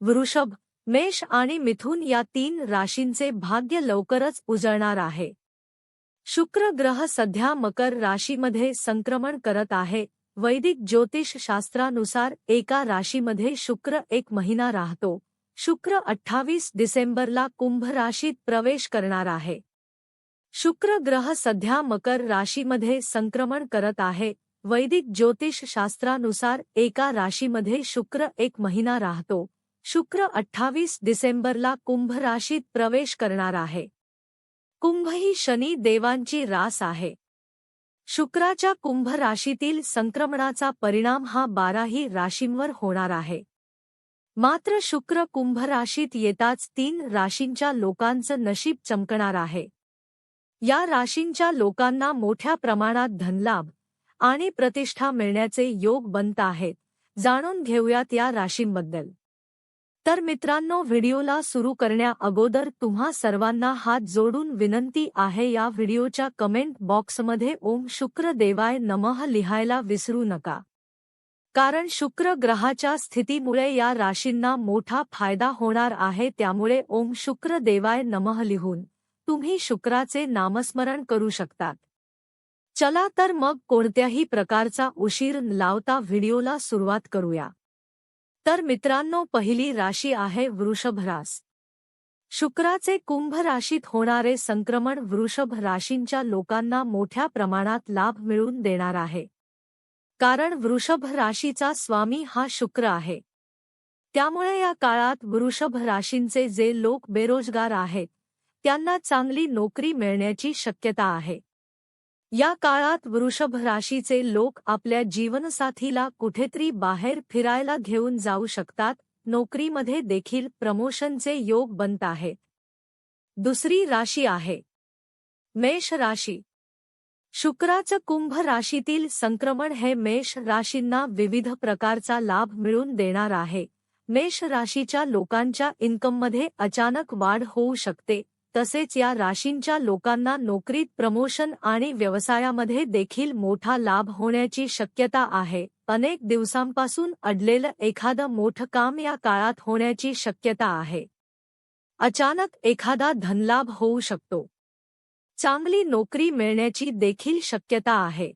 वृषभ, मेष आणि मिथुन या तीन राशींचे भाग्य लवकरच उजळणार आहे. शुक्र ग्रह सध्या मकर राशीमध्ये संक्रमण करत आहे. वैदिक ज्योतिष शास्त्रानुसार एका राशीमध्ये शुक्र एक महिना राहतो. शुक्र अठ्ठावीस डिसेंबरला कुंभ राशीत प्रवेश करणार आहे. शुक्र ग्रह सध्या मकर राशीमध्ये संक्रमण करत आहे. वैदिक ज्योतिष शास्त्रानुसार एका राशीमध्ये शुक्र एक महिना राहतो. शुक्र अठ्ठावीस डिसेंबरला कुंभ राशीत प्रवेश करणार आहे. कुंभ ही शनी देवांची रास आहे. शुक्राच्या कुंभ राशीतील संक्रमणाचा परिणाम हा बाराही राशींवर होणार आहे. मात्र शुक्र कुंभ राशीत येताच तीन राशींच्या लोकांचं नशीब चमकणार आहे. या राशींच्या लोकांना मोठ्या प्रमाणात धनलाभ आणि प्रतिष्ठा मिळण्याचे योग बनत आहेत. जाणून घेऊयात या राशींबद्दल. तर मित्रांनो व्हिडिओला सुरू करण्या अगोदर तुम्हा सर्वांना हात जोडून विनंती आहे या व्हिडिओच्या कमेंट बॉक्समध्ये ओम शुक्र देवाय नमः लिहायला विसरू नका. कारण शुक्र ग्रहाच्या स्थितीमुळे या राशींना मोठा फायदा होणार आहे त्यामुळे ओम शुक्र देवाय नमः लिहून तुम्ही शुक्राचे नामस्मरण करू शकतात. चला तर मग कोणत्याही प्रकारचा उशीर लावता व्हिडिओला सुरुवात करूया. तर मित्रांनो पहिली राशी आहे वृषभ रास. शुक्राचे कुंभ राशीत होणारे संक्रमण वृषभ राशींच्या लोकांना मोठ्या प्रमाणात लाभ मिळवून देणार आहे. कारण वृषभ राशीचा स्वामी हा शुक्र आहे. त्यामुळे या काळात वृषभ राशींचे जे लोक बेरोजगार आहेत त्यांना चांगली नोकरी मिळण्याची शक्यता आहे. या काळात वृषभ राशीचे लोक आपल्या जीवनसाथीला कुठेतरी बाहेर फिरायला घेऊन जाऊ शकतात, नोकरीमध्ये देखील प्रमोशनचे योग बनत आहेत दुसरी राशी आहे. मेष राशी. शुक्राचं कुंभ राशीतील संक्रमण हे मेष राशींना विविध प्रकारचा लाभ मिळून देणार आहे. मेष राशीच्या लोकांच्या इन्कममध्ये अचानक वाढ होऊ शकते. तसेच या राशींच्या लोकांना नोकरीत प्रमोशन आणि व्यवसायामध्ये देखील मोठा लाभ होण्याची शक्यता आहे. अनेक दिवसांपासून अडलेलं एखादं मोठं काम या काळात होण्याची शक्यता आहे. अचानक एखादा धनलाभ होऊ शकतो. चांगली नोकरी मिळण्याची देखील शक्यता आहे.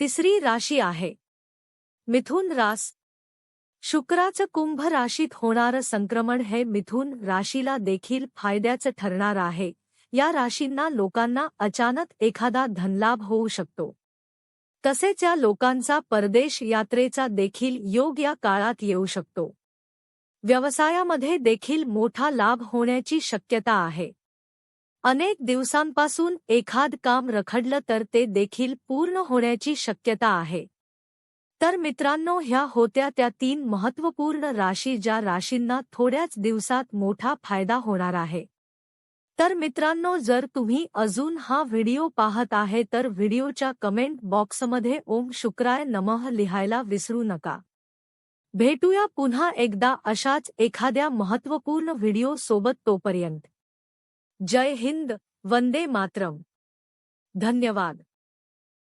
तिसरी राशी आहे. मिथुन रास शुक्राचं कुंभ राशीत होणारं संक्रमण हे मिथुन राशीला देखील फायद्याचं ठरणार आहे. या राशींना लोकांना अचानक एखादा धनलाभ होऊ शकतो. तसेच या लोकांचा परदेश यात्रेचा देखील योग या काळात येऊ शकतो. व्यवसायामध्ये देखील मोठा लाभ होण्याची शक्यता आहे. अनेक दिवसांपासून एखाद काम रखडलं तर ते देखील पूर्ण होण्याची शक्यता आहे. तर मित्रांनो, ह्या होत्या त्या तीन महत्त्वपूर्ण राशी ज्या राशींना थोड्याच दिवसात मोठा फ़ायदा होणार आहे. तर मित्रांनो, जर तुम्ही अजून हा व्हिडिओ पाहत आहे, तर व्हिडिओच्या कमेंट बॉक्समध्ये ओम शुक्राय नमः लिहायला विसरू नका. भेटूया पुन्हा एकदा अशाच एखाद्या महत्त्वपूर्ण व्हिडिओ सोबत तोपर्यंत. जय हिंद, वंदे मातरम. धन्यवाद.